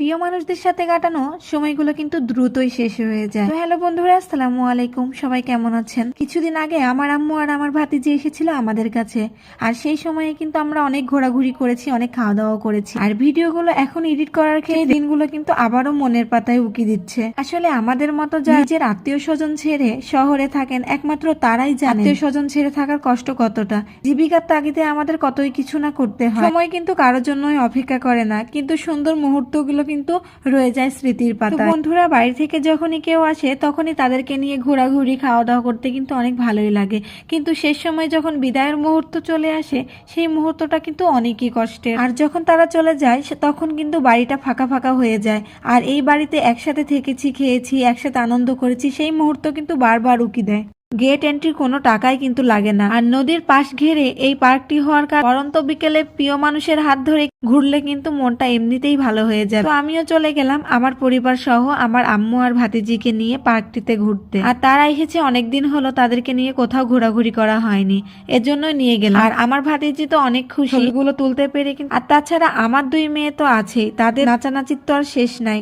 প্রিয় মানুষদের সাথে কাটানো সময়গুলো কিন্তু দ্রুতই শেষ হয়ে যায়। হ্যালো বন্ধুরা, আসসালামু আলাইকুম। সবাই কেমন আছেন? কিছুদিন আগে আমার আম্মু আর আমার ভাতিজি এসেছিল আমাদের কাছে। আর সেই সময়ে কিন্তু আমরা অনেক ঘোরাঘুরি করেছি, অনেক খাওয়া দাওয়া করেছি। আর ভিডিওগুলো এখন এডিট করার ক্ষেত্রে দিনগুলো কিন্তু আবারও মনের পাতায় উকি দিচ্ছে। আসলে আমাদের মতো যা নিজের আত্মীয় স্বজন ছেড়ে শহরে থাকেন, একমাত্র তারাই জানে আত্মীয় স্বজন ছেড়ে থাকার কষ্ট কতটা। জীবিকার তাগিদে আমাদের কতই কিছু না করতে হয়। সময় কিন্তু কারোর জন্যই অপেক্ষা করে না। কিন্তু সুন্দর মুহূর্তগুলো কিন্তু রয়ে যায় স্মৃতির পাতা। বন্ধুরা, বাড়ি থেকে যখনই কেউ আসে, তখনই তাদেরকে নিয়ে ঘোরাঘুরি খাওয়া দাওয়া করতে কিন্তু অনেক ভালোই লাগে। কিন্তু শেষ সময় যখন বিদায়ের মুহূর্ত চলে আসে, সেই মুহূর্তটা কিন্তু অনেকই কষ্টের। আর যখন তারা চলে যায় তখন কিন্তু বাড়িটা ফাঁকা ফাঁকা হয়ে যায়। আর এই বাড়িতে একসাথে থেকেছি, খেয়েছি, একসাথে আনন্দ করেছি, সেই মুহূর্ত কিন্তু বারবার উকি দেয়। গেট এন্ট্রির কোনো টাকাই কিন্তু লাগে না। আর নদীর পাশ ঘেরে এই পার্কটি হওয়ার কারণে পরন্ত বিকেলে প্রিয় মানুষের হাত ধরে ঘুরলে কিন্তু মনটা এমনিতেই ভালো হয়ে যায়। তো আমিও চলে গেলাম আমার পরিবার সহ আমার আম্মু আর ভাতিজিকে নিয়ে পার্কটিতে ঘুরতে। আর তারা এসেছে অনেকদিন হলো তাদেরকে নিয়ে কোথাও ঘোরাঘুরি করা হয়নি এজন্য নিয়ে গেলাম। আর আমার ভাতিজি তো অনেক খুশি। ছবিগুলো তুলতে পেরে কিন্তু আর তাছাড়া আমার দুই মেয়ে তো আছেই, তাদের নাচানাচির তো আর শেষ নাই।